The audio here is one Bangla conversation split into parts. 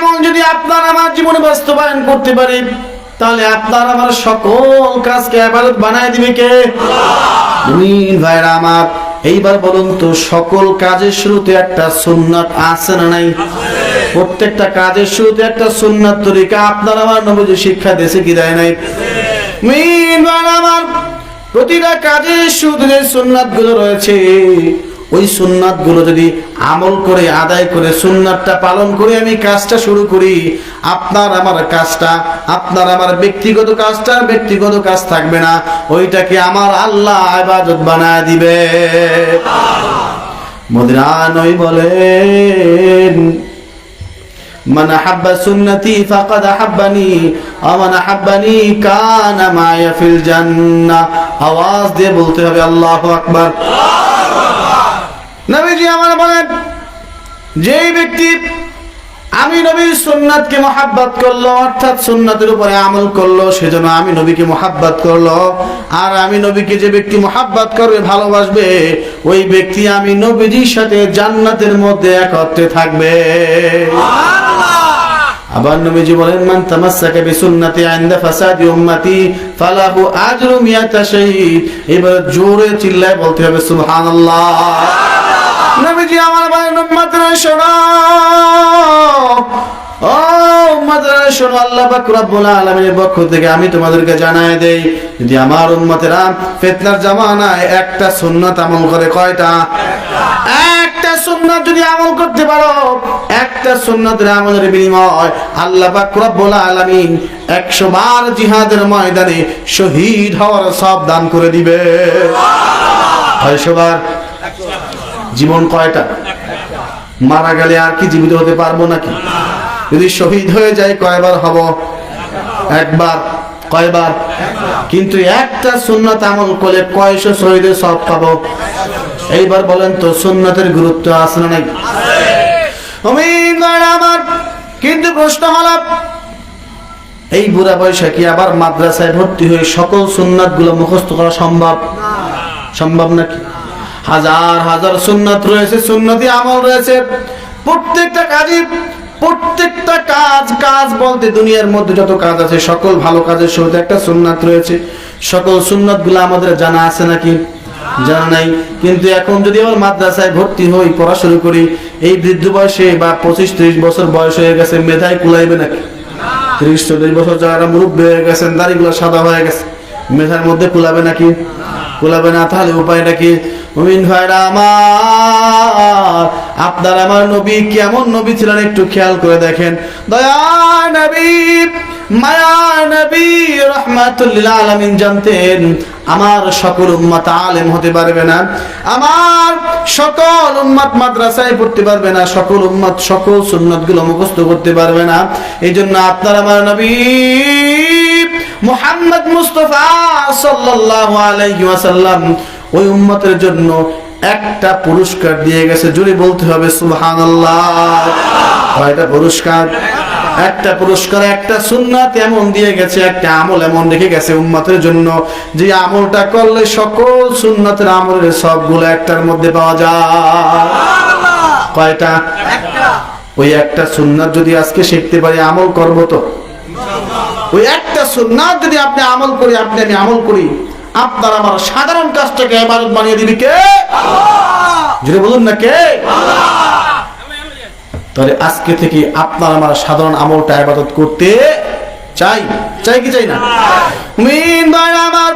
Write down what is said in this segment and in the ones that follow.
আমল যদি আপনার আমার জীবনে বাস্তবায়ন করতে পারি, তাহলে আপনার আমার সকল কাজকে আবাদত বানায় দিবে কে? মুমিন ভাইরা আমার, এইবার বলুন তো, সকল কাজের শুরুতে একটা সুন্নাত আছে না নাই? প্রত্যেকটা কাজের শুরুতে একটা সুন্নাত তরিকা আপনার আমার নবীজি শিক্ষা দেশে কি দেয় নাই? মুমিন ভাইরা আমার, প্রতিটা কাজের শুরুতে সুন্নাতগুলো রয়েছে ওই সুন্নাত গুলো যদি আমল করে আদায় করে সুন্নাতটা পালন করে আমি কাজটা শুরু করি আপনার আমার কাজটা আপনার আমার ব্যক্তিগত কাজটা ব্যক্তিগত কাজ থাকবে না ওইটাকে আমার আল্লাহ ইবাদত বানায় দিবে মদিনানই বলেন من أحب سنتي فقد أحبني ومن أحبني كان معي في الجنة আওয়াজ দিয়ে বলতে হবে আল্লাহু আকবার নবীজি আমার বলেন যেই ব্যক্তি আমি নবীর সুন্নাতকে মহাব্বত করল অর্থাৎ সুন্নাতের উপরে আমল করল সেজন্য আমি নবীকে মহাব্বত করল আর আমি নবীকে যে ব্যক্তি মহাব্বত করবে ভালোবাসবে ওই ব্যক্তি আমি নবীজির সাথে জান্নাতের মধ্যে একত্রে থাকবে। আবার নবীজি বলেন মান তামাসসাকা বিসুন্নতি ইনদা ফাসাদি উম্মতি ফালাহু আজরু মিয়াতা শাহীদ এবার জোরে চিল্লায় বলতে হবে সুবহানাল্লাহ! নবীজি আমার ভাই উম্মতরা শোনো। ও উম্মতরা শোনো, আল্লাহ পাক রব্বুল আলামিনের পক্ষ থেকে আমি তোমাদেরকে জানাই দেই, যদি আমার উম্মতেরা ফিতনার জামানায় একটা সুন্নাত আমল করে কয়টা? একটা সুন্নাত যদি আমল করতে পারো, একটা সুন্নাতের আমলের বিনিময় আল্লাহ পাক রব্বুল আলামিন 100 বার জিহাদের ময়দানে শহীদ হওয়ার সব দান করে দিবে। কয়শো বার জীবন কয়টা? মারা গেলে আর কি জীবিত হতে পারব নাকি? যদি শহীদ হয়ে যায় কয়বার হব? একবার, কয়বার? কিন্তু একটা সুন্নাত আমল করলে কয়শো শহীদের সব পাবো? এইবার বলেন তো, সুন্নাতের গুরুত্ব আছে না নাই? আমার, কিন্তু প্রশ্ন হলো, এই বুড়া বয়সে কি আবার মাদ্রাসায় ভর্তি হয়ে সকল সুন্নাতগুলো মুখস্থ করা সম্ভব? সম্ভব নাকি? হাজার হাজার সুন্নত রয়েছে, সুন্নতি আমল রয়েছে। প্রত্যেকটা কাজই, প্রত্যেকটা কাজ কাজ বলতে দুনিয়ার মধ্যে যত কাজ আছে, সকল ভালো কাজের শুরুতে একটা সুন্নাত রয়েছে। সকল সুন্নাতগুলো আমাদের জানা আছে নাকি? জানা নাই। কিন্তু এখন যদি আবার মাদ্রাসায় ভর্তি হই, পড়া শুরু করি, এই বৃদ্ধ বয়সে বা পঁচিশ ত্রিশ বছর বয়স হয়ে গেছে, মেধায় কুলাইবে নাকি? ত্রিশ চল্লিশ বছর যারা মুরব্বী হয়ে গেছেন, দাড়িগুলো সাদা হয়ে গেছে, মেধার মধ্যে কুলাবে নাকি? কুলাবে না, তাহলে উপায়টা কি মুমিন ভাইরা আমার, আপনার আমার নবী কেমন নবী ছিলেন একটু খেয়াল করে দেখেন। দয়া নবী, মায়া নবী, রহমাতুল্লিল আলামিন জানতেন, আমার সকল উম্মত আলেম হতে পারবে না। আমার সকল উম্মত মাদ্রাসায় পড়তে পারবে না, সকল উম্মত, সকল সুন্নতগুলো মুখস্থ করতে পারবে না। এই জন্য আপনার আমার নবী মুহাম্মদ মুস্তফা সাল্লাল্লাহু আলাইহি ওয়াসাল্লাম ওই উম্মতের জন্য একটা পুরস্কার দিয়ে গেছে। জুড়ে বলতে হবে সুবহানাল্লাহ। কয়টা পুরস্কার? একটা পুরস্কার একটা সুন্নাত এমন দিয়ে গেছে একটা আমল এমন রেখে গেছে উম্মতের জন্য। যে আমলটা করলে সকল সুন্নাতের আমলের সবগুলো একটার মধ্যে পাওয়া যায়। কয়টা? ওই একটা সুন্নাত যদি আজকে শিখতে পারি আমল করব তো। ওই একটা সুন্নাত যদি আপনি আমল করি আপনি আমি আমল করি আপনার আমার সাধারণ কাজটাকে ইবাদত বানিয়ে দিবি কে? যদি বলুন না কে? তাহলে আজকে থেকে আপনার আমার সাধারণ আমলটা ইবাদত করতে চাই। চাই কি চাই না? মিন ভাই আমার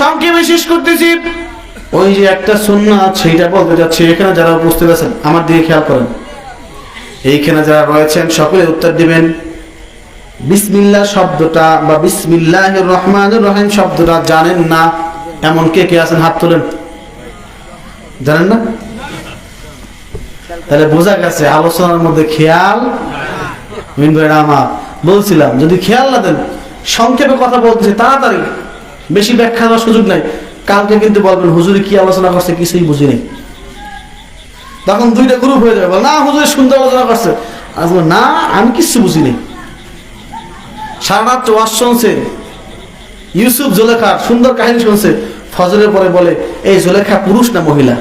সংক্ষেপে শেষ করতেছি। ওই যে একটা সুন্নাত সেইটা বলতে যাচ্ছি এখানে যারা উপস্থিত আছেন আমার দিকে খেয়াল করেন। এইখানে যারা রয়েছেন সকলে উত্তর দিবেন। বিসমিল্লাহ শব্দটা বা বিসমিল্লাহ রহমান রহিম শব্দটা জানেন না, এমন কে কে আছেন? হাত তোলেন। জানেন না? তাহলে বোঝা গেছে, আলোচনার মধ্যে খেয়াল। আমার, বলছিলাম, যদি খেয়াল না দেন, সংক্ষেপে কথা বলতেছে তাড়াতাড়ি। বেশি ব্যাখ্যা দেওয়ার সুযোগ নাই। কালকে কিন্তু বলবেন, হুজুরি কি আলোচনা করছে কিছুই বুঝি নেই। তখন দুইটা গ্রুপ হয়ে যাবে না, হুজুরি সুন্দর আলোচনা করছে। না, আমি কিচ্ছু বুঝি নেই। সারা ওয়াশ শুনছে। ইউসুফ জোলেখা সুন্দর কাহিনী শুনছে। ফজরের পরে বলে, এই জোলেখা পুরুষ না মহিলা?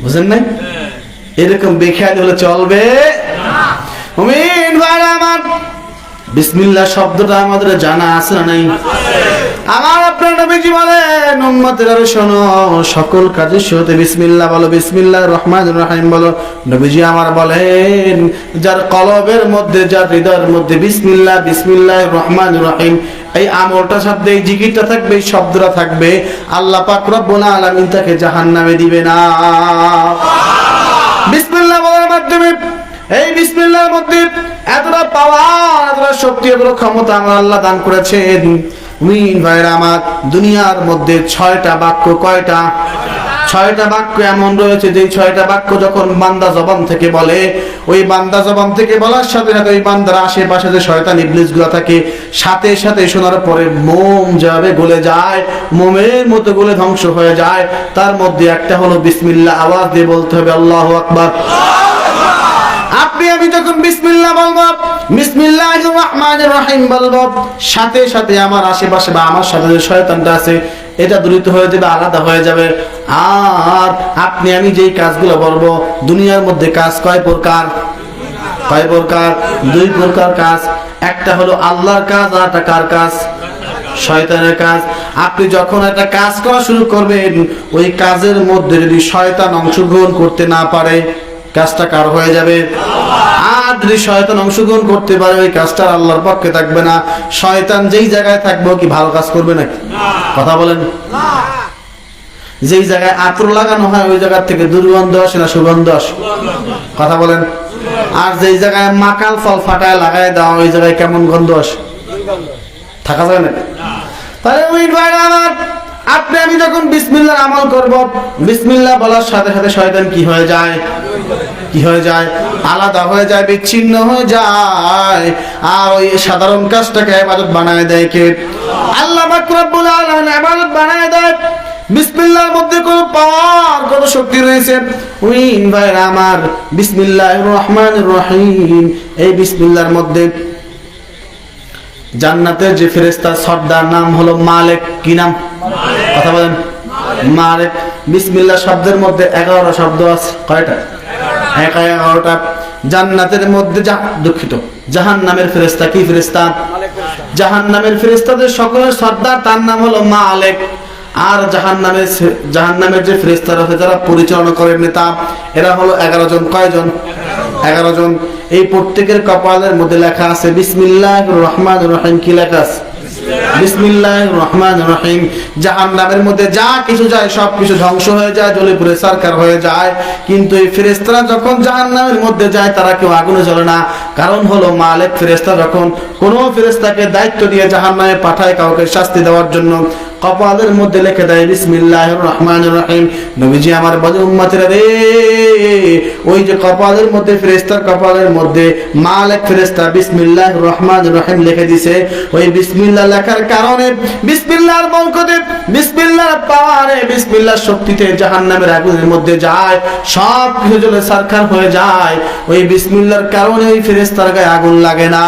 বুঝেন নাই? এরকম বেখেয়ালি হলে চলবে? বিসমিল্লা শব্দটা আমাদের জানা আছে না নাই? আমার আপনার নবীজি বলেন উম্মতের আরে শোনো সকল কাজের শুরুতে বিসমিল্লাহ বলো বিসমিল্লাহ রহমান রহিম বলো। নবীজি আমার বলেন যার কলবের মধ্যে যার হৃদয়ের মধ্যে বিসমিল্লাহ বিসমিল্লাহ রহমান রহিম এই আমলটা শব্দে এই জিকিরটা থাকবে এই শব্দটা থাকবে আল্লাহ পাক রব্বুল আলামিন তাকে জাহান্নামে দিবে না। বিসমিল্লাহ বলার মাধ্যমে এই বিসমিল্লাহর মধ্যে এতটা পাওয়ার এতটা শক্তি এতটা ক্ষমতা আমার আল্লাহ দান করেছেন। মিন ভাইরা আমার দুনিয়ার মধ্যে ছয়টা বাক্য কয়টা? ছয়টা বাক্য এমন রয়েছে যে ছয়টা বাক্য যখন বান্দা জবান থেকে বলে, ওই বান্দা জবান থেকে বলার সাথে সাথে ওই বান্দার আশেপাশে যে শয়তান ইবলিসগুলো থাকে, সাথে সাথে শোনার পরে মোম যাবে গলে যায়, মোমের মতো গলে ধ্বংস হয়ে যায়, তার মধ্যে একটা হলো বিসমিল্লাহ, আওয়াজ দিয়ে বলতে হবে আল্লাহ আকবার। আপনি, আমি যখন বিসমিল্লাহ বলব বিসমিল্লাহ রহমান রহিম বলব, সাথে সাথে আমার আশেপাশে বা আমার সাথে যে শয়তানটা আছে, এটা দূরিত হয়ে যাবে, আলাদা হয়ে যাবে। আর আপনি, আমি যেই কাজগুলো বলব দুনিয়ার মধ্যে কাজ কয় প্রকার? কয় প্রকার? দুই প্রকার কাজ। একটা হলো আল্লাহর কাজ, আর একটা কার কাজ? শয়তানের কাজ। আপনি যখন একটা কাজ করা শুরু করবেন, ওই কাজের মধ্যে যদি শয়তান অংশগ্রহণ করতে না পারে কাজটা কার হয়ে যাবে? আর শয়তান অংশগ্রহণ করতে পারে, ওই কাজটা আল্লাহর পক্ষে থাকবে না। শয়তান যেই জায়গায় থাকবে কি ভালো কাজ করবে নাকি? কথা বলেন। যেই জায়গায় আতর লাগানো হয়, ওই জায়গার থেকে দুর্গন্ধ আসে না সুগন্ধ আসে? কথা বলেন। আর যেই জায়গায় মাকাল ফল ফাটায় লাগায় দেওয়া ওই জায়গায় কেমন গন্ধ আসে? থাকা যায় না তাহলে আপনি, আমি যখন বিসমিল্লাহ আমল করব, বিসমিল্লাহ বলার সাথে সাথে শয়তান কি হয়ে যায়? কি হয়ে যায়? আলাদা হয়ে যায়, বিচ্ছিন্ন হয়ে যায়। আর ওই সাধারণ কাজটাকে ইবাদত বানায় দেয় কে? আল্লাহ পাক রব্বুল আলামিন ইবাদত বানায় দেয়। বিসমিল্লাহর মধ্যে কোনো পাওয়ার, কোনো শক্তি রয়েছে? ওই ভাইরা আমার, বিসমিল্লাহির রহমানির রহিম। এই বিসমিল্লাহর মধ্যে জান্নাতের যে ফেরেস্তা সর্দার নাম হলো মালেক, কি নাম? কথা বলেন। মালেক বিসমিল্লাহ শব্দের মধ্যে এগারোটা শব্দ আছে। কয়টা? একা এগারোটা। জান্নাতের মধ্যে যা দুঃখিত। জাহান নামের ফেরেস্তা কি ফেরেস্তা জাহান নামের ফেরেস্তাদের সকলের সর্দার, তার নাম হলো মা আলেক আর জাহান নামের জাহান নামের যে ফেরেস্তারা আছে, যারা পরিচালনা করে নেতা এরা হলো এগারো জন। কয়জন? এগারো জন। এই প্রত্যেকের কপালের মধ্যে লেখা আছে বিসমিল্লাহ রহমান রহিম। কি লেখা আছে? যা কিছু যায় ধ্বংস হয়ে যায় কিন্তু এই যখন মধ্যে যায়, তারা কেউ আগুনে না। কারণ হলো মালেক ফেরেস্তা যখন কোনো ফেরেস্তাকে দায়িত্ব দিয়ে জাহান নামে পাঠায় কাউকে শাস্তি দেওয়ার জন্য, কপালের মধ্যে লিখে দেয় বিসমিল্লাহ রহমান রহিম। নবীজি আমার উম্মতেরা রে, ওই যে কপালের মধ্যে ফেরেস্তার কপালের মধ্যে মালেক ফেরেস্তা বিসমিল্লাহ রহমান রহিম লিখে দিছে। ওই বিসমিল্লাহ লেখার কারণে বিসমিল্লার বরকতে, বিসমিল্লার পাওয়ারে বিসমিল্লার শক্তিতে জাহান্নামের আগুনের মধ্যে যায়, সব কিছু জ্বলে সরকার হয়ে যায়। ওই বিসমিল্লার কারণে ওই ফেরেস্তার গায়ে আগুন লাগে না।